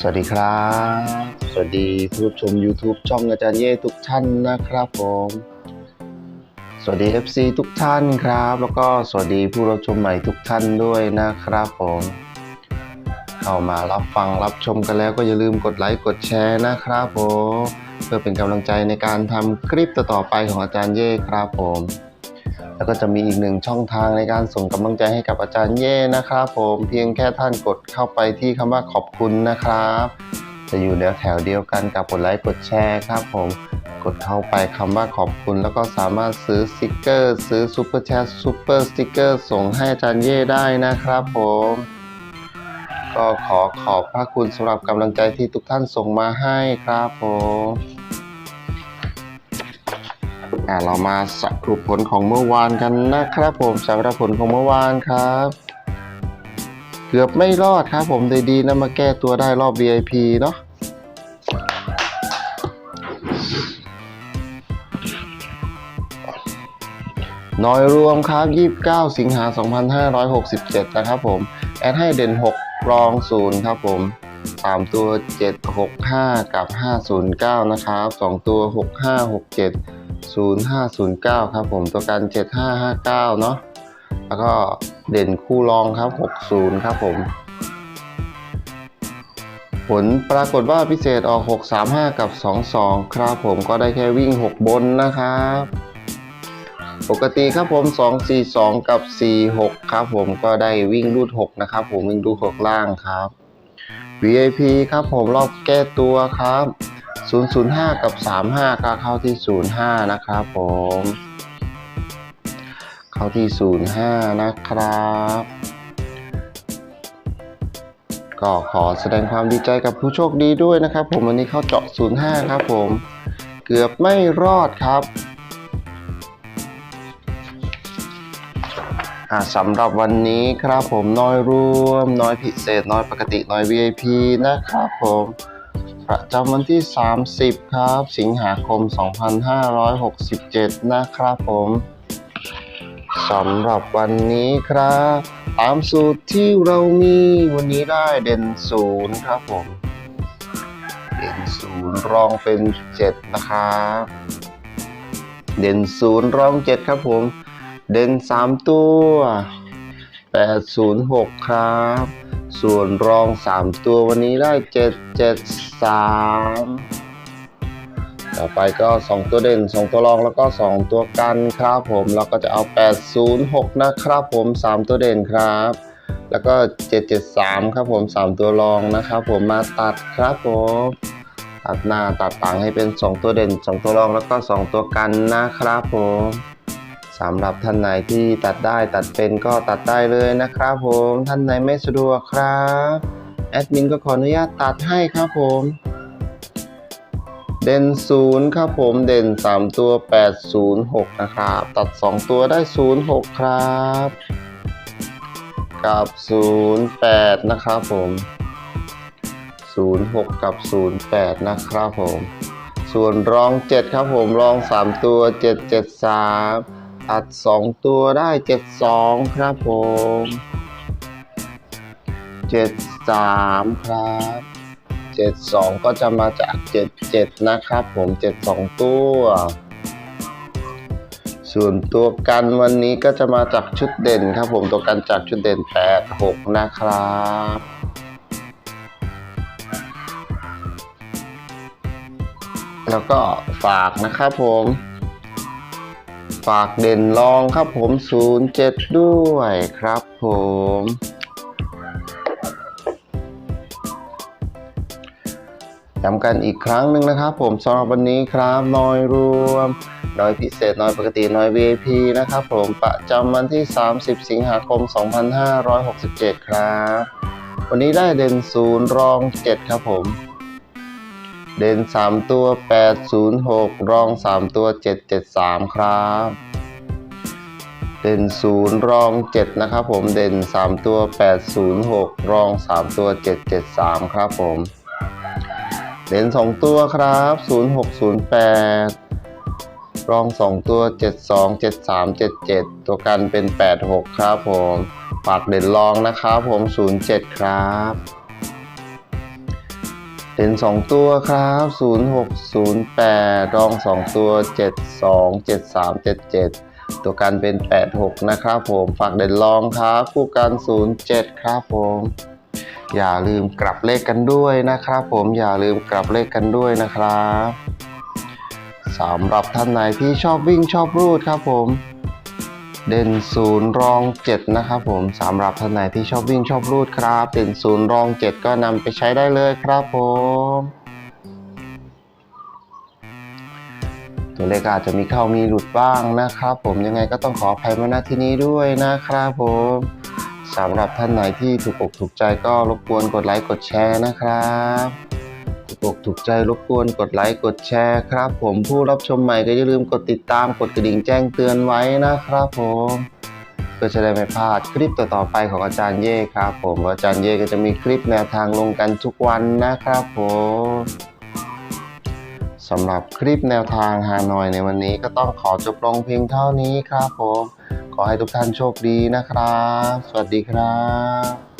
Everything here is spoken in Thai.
สวัสดีครับ สวัสดีผู้ชม YouTube ช่องอาจารย์เย่ทุกท่านนะครับผม สวัสดี FC ทุกท่านครับ แล้วก็สวัสดีผู้รับชมใหม่ทุกท่านด้วยนะครับผม เข้ามารับฟังรับชมกันแล้วก็อย่าลืมกดไลค์กดแชร์นะครับผม เพื่อเป็นกำลังใจในการทำคลิปต่อๆไปของอาจารย์เย่ครับผม แล้วก็จะมีอีกหนึ่งช่องทางในการส่งกำลังใจให้กับอาจารย์เย่นะครับผมเพียงแค่ท่านกดเข้าไปที่คำว่าขอบคุณนะครับ จะอยู่แนวแถวเดียวกันกับกดไลค์กดแชร์ครับผมกดเข้าไปคำว่าขอบคุณ แล้วก็สามารถซื้อสติกเกอร์ ซื้อซูเปอร์แชทซูเปอร์สติกเกอร์ส่งให้อาจารย์เย่ได้นะครับผมก็ขอขอบพระคุณสำหรับกำลังใจที่ทุกท่านส่งมาให้ครับผม อะเรามาสรุปผลของเมื่อวานกันนะครับผมสำหรับผลของเมื่อวานครับ เกือบไม่รอดครับผมดีๆนะมาแก้ตัวได้รอบ VIP เนาะน้อยรวมครับ 29 สิงหา 2567 นะครับผม แอดให้เด่น 6 รอง 0 ครับผม 3 ตัว 765 กับ 509 นะครับ 2 ตัว 6567 0509 ครับผมตัวกัน 7559 เนาะแล้วก็เด่นคู่รองครับ 60 ครับผม ผลปรากฏว่าพิเศษออก 635 กับ 22 ครับผมก็ได้แค่วิ่ง 6 บนนะครับ ปกติครับผม 242 กับ 46 ครับผมก็ได้วิ่งรูด 6 นะครับ ผมวิ่งรูด 6 ล่างครับ VIP ครับผมรอบแก้ตัวครับ 005 กับ 35 ก็เข้าที่ 05 นะครับผม เข้าที่ 05 นะครับ ก็ขอแสดงความดีใจกับผู้โชคดีด้วยนะครับ ผมวันนี้เข้าเจาะ 05 ครับผม เกือบไม่รอดครับอ่าสำหรับวันนี้ครับผมน้อยรวม น้อยพิเศษ น้อยปกติ น้อย VIP นะครับผม ประจำวันที่ 30 ครับ สิงหาคม 2567 นะครับผมสำหรับวันนี้ครับ ตามสูตรที่เรามีวันนี้ได้เด่นศูนย์ครับผม เด่นศูนย์รองเป็น 7 นะครับ เด่นศูนย์รอง 7 ครับผม เด่น 3 ตัว 806 ครับ ส่วนรอง 3 ตัววันนี้ได้ 773 ต่อไปก็ 2 ตัวเด่น 2 ตัวรองแล้วก็ 2 ตัวกันครับผมแล้วก็จะเอา 806 นะครับผม 3 ตัวเด่นครับ แล้วก็ 773 ครับผม 3 ตัวรองนะครับผมมาตัดครับผมตัดหน้าตัดต่างให้เป็น 2 ตัวเด่น 2 ตัวรองแล้วก็ 2 ตัวกันนะครับผม สำหรับท่านไหนที่ตัดได้ตัดเป็นก็ตัดได้เลยนะครับผมท่านไหนไม่สะดวกครับแอดมินก็ขออนุญาตตัดให้ครับผมเด่น0ครับผมเด่น 3 ตัว 806 นะครับ ตัด 2 ตัวได้ 06 ครับ กับ 08 นะครับผม 06 กับ 08 นะครับผม ส่วนรอง 7 ครับผมรอง 3 ตัว 773 ตัด 2 ตัวได้ 72 ครับผม 73 ครับ 72 ก็จะมาจาก 77 นะครับผม 72 ตัว ส่วนตัวกันวันนี้ก็จะมาจากชุดเด่นครับผมตัวกันจากชุดเด่น 86 นะครับแล้วก็ฝากนะครับผม ฝากเด่นรองครับผม 07 ด้วยครับผม ย้ำกันอีกครั้งหนึ่งนะครับผมสำหรับวันนี้ครับน้อยรวมน้อยพิเศษน้อยปกติน้อย VIP นะครับผมประจำวันที่ 30 สิงหาคม 2567 ครับ วันนี้ได้เด่นศูนย์รอง 7 ครับผม เด่น 3 ตัว 806 รอง 3 ตัว 773 ครับ เด่นศูนย์รอง 7 นะครับผม เด่น 3 ตัว 806 รอง 3 ตัว 773 ครับผม เด่น 2 ตัวครับ 0608 รอง 2 ตัว 72 73 77 ตัวกันเป็น 86 ครับผม ฝากเด่นรองนะครับผม 07 ครับ เด่น2 ตัวครับ 0608 รอง 2 ตัว 72 73 77 ตัวกันเป็น 86 นะครับผม ฝากเด่นรองครับ คู่กัน 07 ครับผม อย่าลืมกลับเลขกันด้วยนะครับผม อย่าลืมกลับเลขกันด้วยนะครับสำหรับท่านไหนที่ชอบวิ่งชอบรูดครับผม เด่นศูนย์รองเจ็ดนะครับผมสำหรับท่านไหนที่ชอบวิ่งชอบรูดครับ เด่นศูนย์รองเจ็ดก็นำไปใช้ได้เลยครับผม ตัวเลขอาจจะมีเข้ามีหลุดบ้างนะครับ ผมยังไงก็ต้องขออภัยมาณที่นี้ด้วยนะครับผมสำหรับท่านไหนที่ถูกอกถูกใจก็รบกวนกดไลค์กดแชร์นะครับ กอกถูกใจรบกวนกดไลค์กดแชร์ครับ ผมผู้รับชมใหม่ก็อย่าลืมกดติดตามกดกระดิ่งแจ้งเตือนไว้นะครับผมเพื่อจะได้ไม่พลาดคลิปต่อๆไปของอาจารย์เย่ครับผมอาจารย์เย่ก็จะมีคลิปแนวทางลงกันทุกวันนะครับผมสำหรับคลิปแนวทางฮานอยในวันนี้ก็ต้องขอจบลงเพียงเท่านี้ครับผม ขอให้ทุกท่านโชคดีนะครับ สวัสดีครับ